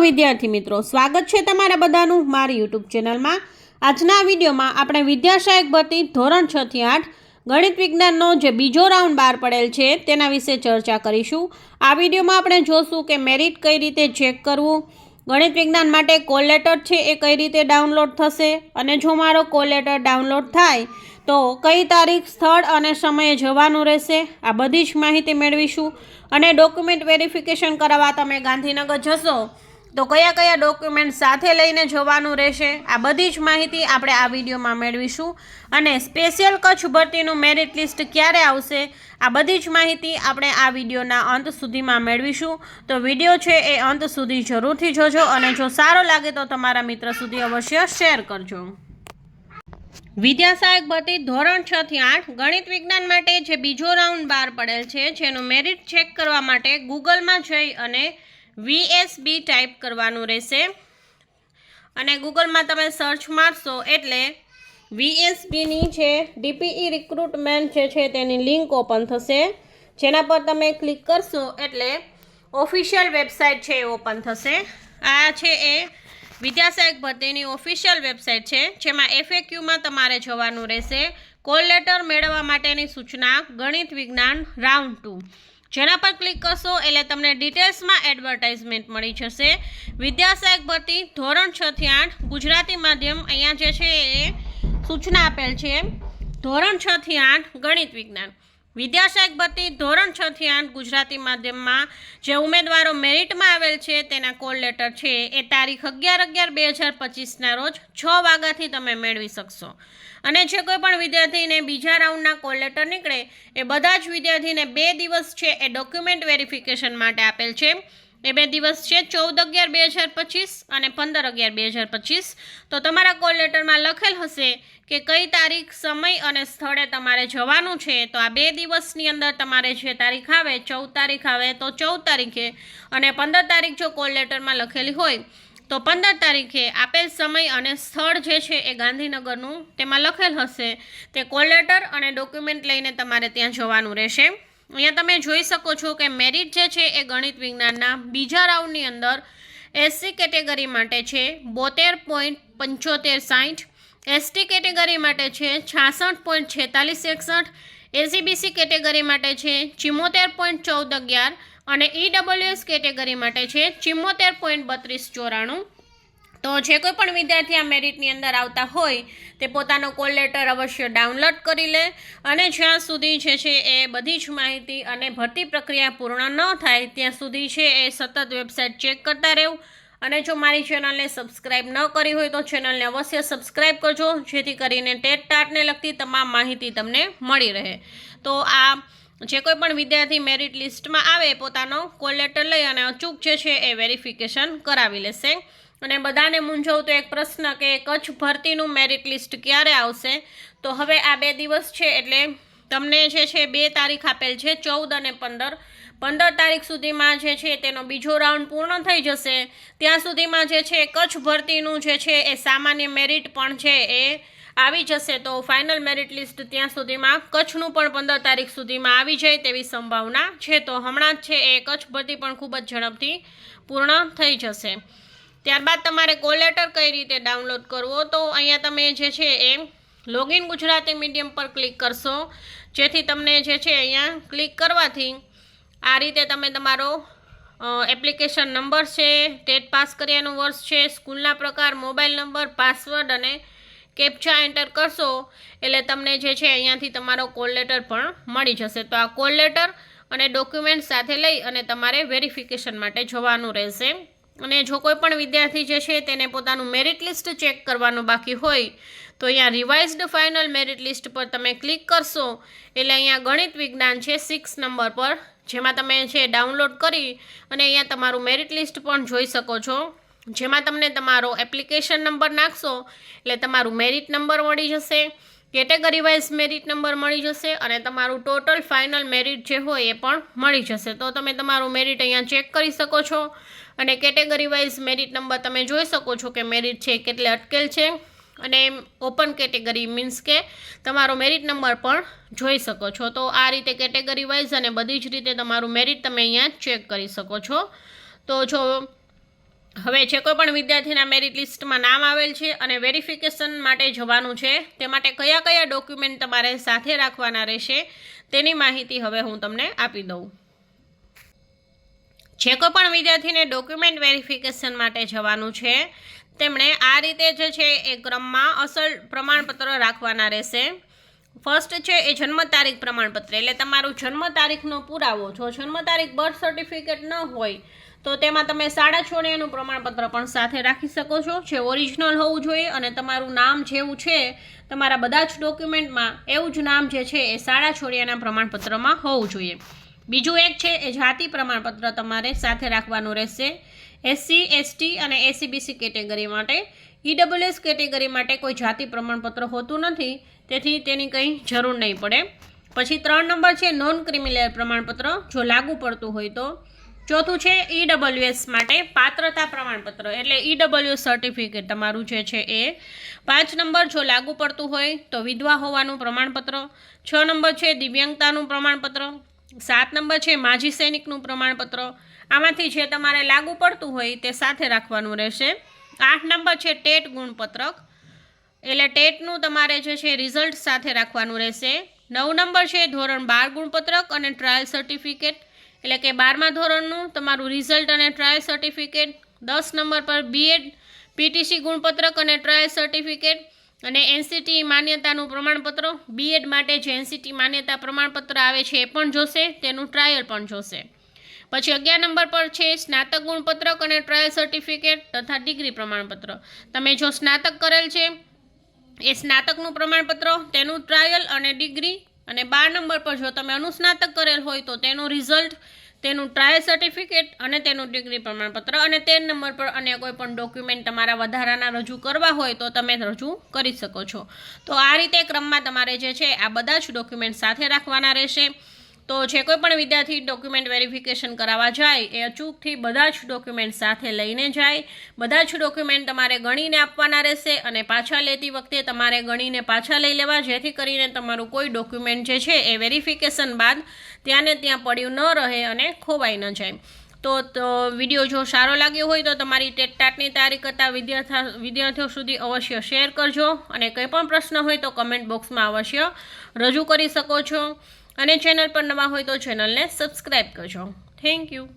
વિદ્યાર્થી મિત્રો, સ્વાગત છે તમારા બધાનું મારી યુટ્યુબ ચેનલમાં. આજના વિડીયોમાં આપણે વિદ્યાસહાયક ભરતી ધોરણ છ થી આઠ ગણિત વિજ્ઞાનનો જે બીજો રાઉન્ડ બહાર પડેલ છે, તેના વિશે ચર્ચા કરીશું. આ વિડીયોમાં આપણે જોશું કે મેરિટ કઈ રીતે ચેક કરવું, ગણિત વિજ્ઞાન માટે કોલ લેટર છે એ કઈ રીતે ડાઉનલોડ થશે, અને જો મારો કોલ લેટર ડાઉનલોડ થાય, તો કઈ તારીખ, સ્થળ અને સમયે જવાનું રહેશે, આ બધી જ માહિતી મેળવીશું. અને ડોક્યુમેન્ટ વેરિફિકેશન કરાવવા તમે ગાંધીનગર જશો તો કયા કયા ડોક્યુમેન્ટ સાથે લઈને જવાનું રહેશે, આ બધી જ માહિતી આપણે આ વિડીયોમાં મેળવીશું. અને સ્પેશિયલ કચ્છ ભરતીનું મેરિટ લિસ્ટ ક્યારે આવશે, આ બધી જ માહિતી આપણે આ વિડીયોના અંત સુધીમાં મેળવીશું. તો વીડિયો છે એ અંત સુધી જરૂરથી જોજો અને જો સારો લાગે તો તમારા મિત્ર સુધી અવશ્ય શેર કરજો. વિદ્યાસહાયક ભરતી ધોરણ છ થી આઠ ગણિત વિજ્ઞાન માટે જે બીજો રાઉન્ડ બહાર પડેલ છે, જેનું મેરિટ ચેક કરવા માટે ગૂગલમાં જઈ અને વીએસબી ટાઈપ કરવાનું રહેશે. અને ગૂગલમાં તમે સર્ચ મારશો એટલે વીએસબીની છે ડીપીઈ રિક્રુટમેન્ટ જે છે તેની લિંક ઓપન થશે. જેના પર તમે ક્લિક કરશો એટલે ઓફિશિયલ વેબસાઇટ છે એ ઓપન થશે. આ છે એ વિદ્યાસહાયક ભરતીની ઓફિશિયલ વેબસાઇટ છે, જેમાં એફએક્યુમાં તમારે જવાનું રહેશે. કોલ લેટર મેળવવા માટેની સૂચના, ગણિત વિજ્ઞાન રાઉન્ડ ટુ જેના પર ક્લિક કરશો એટલે તમને ડિટેલ્સમાં એડવર્ટાઇઝમેન્ટ મળી જશે. વિદ્યાસહાયક ભરતી ધોરણ છ થી આઠ ગુજરાતી માધ્યમ અહીંયા જે છે એ સૂચના આપેલ છે. ધોરણ છ થી આઠ ગણિત વિજ્ઞાન. વિદ્યાસહાયક ભરતી ધોરણ છ થી આઠ ગુજરાતી માધ્યમમાં જે ઉમેદવારો મેરિટમાં આવેલ છે, તેના કોલ લેટર છે. એ તારીખ અગિયાર અગિયાર બે હજાર પચીસના રોજ છ વાગ્યાથી તમે મેળવી શકશો. અને જે કોઈ પણ વિદ્યાર્થીને બીજા રાઉન્ડના કોલ લેટર નીકળે, એ બધા જ વિદ્યાર્થીને બે દિવસ છે એ ડોક્યુમેન્ટ વેરિફિકેશન માટે આપેલ છે. એ બે દિવસ છે, ચૌદ અગિયાર બે હજાર પચીસ અને પંદર અગિયાર બે હજાર પચીસ. તો તમારા કોલ લેટરમાં લખેલ હશે કે કઈ તારીખ, સમય અને સ્થળે તમારે જવાનું છે. તો આ બે દિવસની અંદર તમારે જે તારીખ આવે, ચૌદ તારીખ આવે, તો ચૌદ તારીખે અને પંદર તારીખ જો કોલ લેટરમાં લખેલી હોય, તો પંદર તારીખે આપેલ સમય અને સ્થળ જે છે એ ગાંધીનગરનું તેમાં લખેલ હશે. તે કોલ લેટર અને ડોક્યુમેન્ટ લઈને તમારે ત્યાં જવાનું રહેશે. અહીંયા તમે જોઈ શકો છો કે મેરિટ જે છે એ ગણિત વિજ્ઞાનના બીજા રાઉન્ડની અંદર એસસી કેટેગરી માટે છે બોતેર પોઈન્ટ પંચોતેર સાઠ એસટી કેટેગરી માટે છે છાસઠ પોઈન્ટ છેતાલીસ એકસઠ એસીબીસી કેટેગરી માટે છે ચિમ્મોતેર પોઈન્ટ ચૌદ અગિયાર અને ઈડબલ્યુએસ કેટેગરી માટે છે ચિમ્મોતેર પોઈન્ટ બત્રીસ ચોરાણું. તો જે કોઈ પણ વિદ્યાર્થી આ મેરિટની અંદર આવતા હોય, તે પોતાનો કોલ લેટર અવશ્ય ડાઉનલોડ કરી લે અને જ્યાં સુધી જે છે એ બધી જ માહિતી અને ભરતી પ્રક્રિયા પૂર્ણ ન થાય, ત્યાં સુધી છે એ સતત વેબસાઇટ ચેક કરતા રહેવું. અને જો મારી ચેનલને સબસ્ક્રાઇબ ન કરી હોય તો ચેનલને અવશ્ય સબસ્ક્રાઇબ કરજો, જેથી કરીને ટેટ ટાટને લગતી તમામ માહિતી તમને મળી રહે. તો આ જે કોઈ પણ વિદ્યાર્થી મેરિટ લિસ્ટમાં આવે, પોતાનો કોલ લેટર લઈ અને અચૂક જે છે એ વેરિફિકેશન કરાવી લેશે. અને બધાને મૂંઝવતો એક પ્રશ્ન કે કચ્છ ભરતીનું મેરિટ લિસ્ટ ક્યારે આવશે? તો હવે આ બે દિવસ છે એટલે તમને જે છે બે તારીખ આપેલ છે, ચૌદ અને પંદર. પંદર તારીખ સુધીમાં જે છે તેનો બીજો રાઉન્ડ પૂર્ણ થઈ જશે. ત્યાં સુધીમાં જે છે કચ્છ ભરતીનું જે છે એ સામાન્ય મેરિટ પણ છે એ આવી જશે. તો ફાઇનલ મેરિટ લિસ્ટ ત્યાં સુધીમાં, કચ્છનું પણ પંદર તારીખ સુધીમાં આવી જાય તેવી સંભાવના છે. તો હમણાં જ છે એ કચ્છ ભરતી પણ ખૂબ જ ઝડપથી પૂર્ણ થઈ જશે. ત્યારબાદ તમારે કોલ લેટર કઈ રીતે ડાઉનલોડ કરવો? તો અહીંયા તમે જે છે એ લોગિન ગુજરાતી મીડિયમ પર ક્લિક કરશો. જેથી તમને જે છે અહીંયા ક્લિક કરવાથી આ રીતે તમે તમારો એપ્લિકેશન નંબર છે ટેટ પાસ કર્યાનું વર્ષ છે, સ્કૂલના પ્રકાર મોબાઈલ નંબર પાસવર્ડ અને કેપ્ચા એન્ટર કરશો એટલે તમને જે છે અહીંયાથી તમારો કોલ લેટર પણ મળી જશે. તો આ કોલ લેટર અને ડોક્યુમેન્ટ સાથે લઈ અને તમારે વેરિફિકેશન માટે જવાનું રહેશે. અને જો કોઈ પણ વિદ્યાર્થી જે છે તેને પોતાનું મેરિટ લિસ્ટ ચેક કરવાનું બાકી હોય, તો અહીંયા રિવાઇઝડ ફાઇનલ મેરિટ લિસ્ટ પર તમે ક્લિક કરશો. એટલે અહીંયા ગણિત વિજ્ઞાન છે સિક્સ નંબર પર, જેમાં તમે છે ડાઉનલોડ કરી અને અહીંયા તમારું મેરિટ લિસ્ટ પણ જોઈ શકો છો. જેમાં તમને તમારો એપ્લિકેશન નંબર નાખશો, એટલે તમારું મેરિટ નંબર મળી જશે. કેટેગરી વાઇઝ મેરિટ નંબર મળી જશે અને તમારું ટોટલ ફાઇનલ મેરિટ જે હોય એ પણ મળી જશે. તો તમે તમારું મેરિટ અહીંયા ચેક કરી શકો છો અને કેટેગરી વાઇઝ મેરિટ નંબર તમે જોઈ શકો છો કે મેરિટ છે કેટલે અટકેલ છે અને ઓપન કેટેગરી મીન્સ કે તમારો મેરિટ નંબર પણ જોઈ શકો છો. તો આ રીતે કેટેગરી વાઇઝ અને બધી જ રીતે તમારું મેરિટ તમે અહીંયા ચેક કરી શકો છો. તો જો હવે જે કોઈ પણ વિદ્યાર્થીના મેરિટ લિસ્ટમાં નામ આવેલ છે અને વેરિફિકેશન માટે જવાનું છે, તે માટે કયા કયા ડોક્યુમેન્ટ તમારે સાથે રાખવાના રહેશે, તેની માહિતી હવે હું તમને આપી દઉં. જે કોઈ પણ વિદ્યાર્થીને ડોક્યુમેન્ટ વેરિફિકેશન માટે જવાનું છે, તેમણે આ રીતે જે છે એ ક્રમમાં અસલ પ્રમાણપત્ર રાખવાના રહેશે. ફર્સ્ટ છે એ જન્મ તારીખ પ્રમાણપત્ર, એટલે તમારું જન્મ તારીખનો પુરાવો, જો જન્મ તારીખ બર્થ સર્ટિફિકેટ ન હોય તો તેમાં તમે શાળા છોડિયાનું પ્રમાણપત્ર પણ સાથે રાખી શકો છો. જે ઓરિજિનલ હોવું જોઈએ અને તમારું નામ જેવું છે, તમારા બધા જ ડોક્યુમેન્ટમાં એવું જ નામ જે છે એ શાળા છોડિયાના પ્રમાણપત્રમાં હોવું જોઈએ. બીજું એક છે, એ જાતિ પ્રમાણપત્ર તમારે સાથે રાખવાનું રહેશે. એસસી એસટી અને એસીબીસી કેટેગરી માટે. ઈડબ્લ્યુએસ કેટેગરી માટે કોઈ જાતિ પ્રમાણપત્ર હોતું નથી, તેથી તેની કંઈ જરૂર નહીં પડે. પછી ત્રણ નંબર છે નોન ક્રિમિનલ પ્રમાણપત્ર. જો લાગુ પડતું હોય તો ચોથું છે ઈડબ્લ્યુએસ માટે પાત્રતા પ્રમાણપત્ર. એટલે ઈડબ્લ્યુ સર્ટિફિકેટ તમારું જે છે એ પાંચ નંબર જો લાગુ પડતું હોય તો વિધવા હોવાનું પ્રમાણપત્ર. છ નંબર છે દિવ્યાંગતાનું પ્રમાણપત્ર. સાત નંબર છે માજી સૈનિકનું પ્રમાણપત્ર. આમાંથી જે તમારે લાગુ પડતું હોય તે સાથે રાખવાનું રહેશે. આઠ નંબર છે ટેટ ગુણપત્રક. એટલે ટેટનું તમારે જે છે રિઝલ્ટ સાથે રાખવાનું રહેશે. નવ નંબર છે ધોરણ બાર ગુણપત્રક અને ટ્રાયલ સર્ટિફિકેટ એટલે કે બારમા ધોરણનું તમારું રિઝલ્ટ અને ટ્રાયલ સર્ટિફિકેટ દસ નંબર પર બીએડ પીટીસી ગુણપત્રક અને ટ્રાયલ સર્ટિફિકેટ અને એનસીટી માન્યતાનું પ્રમાણપત્ર. બીએડ માટે જે એનસીટી માન્યતા પ્રમાણપત્ર આવે છે એ પણ જોશે, તેનું ટ્રાયલ પણ જોશે. પછી અગિયાર નંબર પર છે સ્નાતક ગુણપત્રક અને ટ્રાયલ સર્ટિફિકેટ તથા ડિગ્રી પ્રમાણપત્ર. તમે જો સ્નાતક કરેલ છે, એ સ્નાતકનું પ્રમાણપત્ર, તેનું ટ્રાયલ અને ડિગ્રી અને બાર નંબર પર જો તમે અનુસ્નાતક કરેલ હોય તો તેનું રિઝલ્ટ, તેનું ટ્રાયલ સર્ટિફિકેટ અને તેનું ડિગ્રી પ્રમાણપત્ર અને તેર નંબર પર અન્ય કોઈ પણ ડોક્યુમેન્ટ તમારા વધારાના રજૂ કરવા હોય તો તમે રજૂ કરી શકો છો. તો આ રીતે ક્રમમાં તમારે જે છે, આ બધા જ ડોક્યુમેન્ટ સાથે રાખવાના રહેશે. તો જે કોઈ પણ વિદ્યાર્થી ડોક્યુમેન્ટ વેરિફિકેશન કરાવવા જાય, એ અચૂકથી બધા જ ડોક્યુમેન્ટ સાથે લઈને જાય. બધા જ ડોક્યુમેન્ટ તમારે ગણીને આપવાના રહેશે અને પાછા લેતી વખતે તમારે ગણીને પાછા લઈ લેવા, જેથી કરીને તમારું કોઈ ડોક્યુમેન્ટ જે છે એ વેરિફિકેશન બાદ ત્યાં ને ત્યાં પડ્યું ન રહે અને ખોવાઈ ન જાય. તો વીડિયો જો સારો લાગ્યો હોય તો તમારી ટેટ ટાટની હતા વિદ્યાર્થા, વિદ્યાર્થીઓ સુધી અવશ્ય શેર કરજો અને કંઈ પણ પ્રશ્ન હોય તો કમેન્ટ બોક્સમાં અવશ્ય રજૂ કરી શકો છો. અને ચેનલ પર નવા હોય તો ચેનલને સબસ્ક્રાઈબ કરજો. Thank you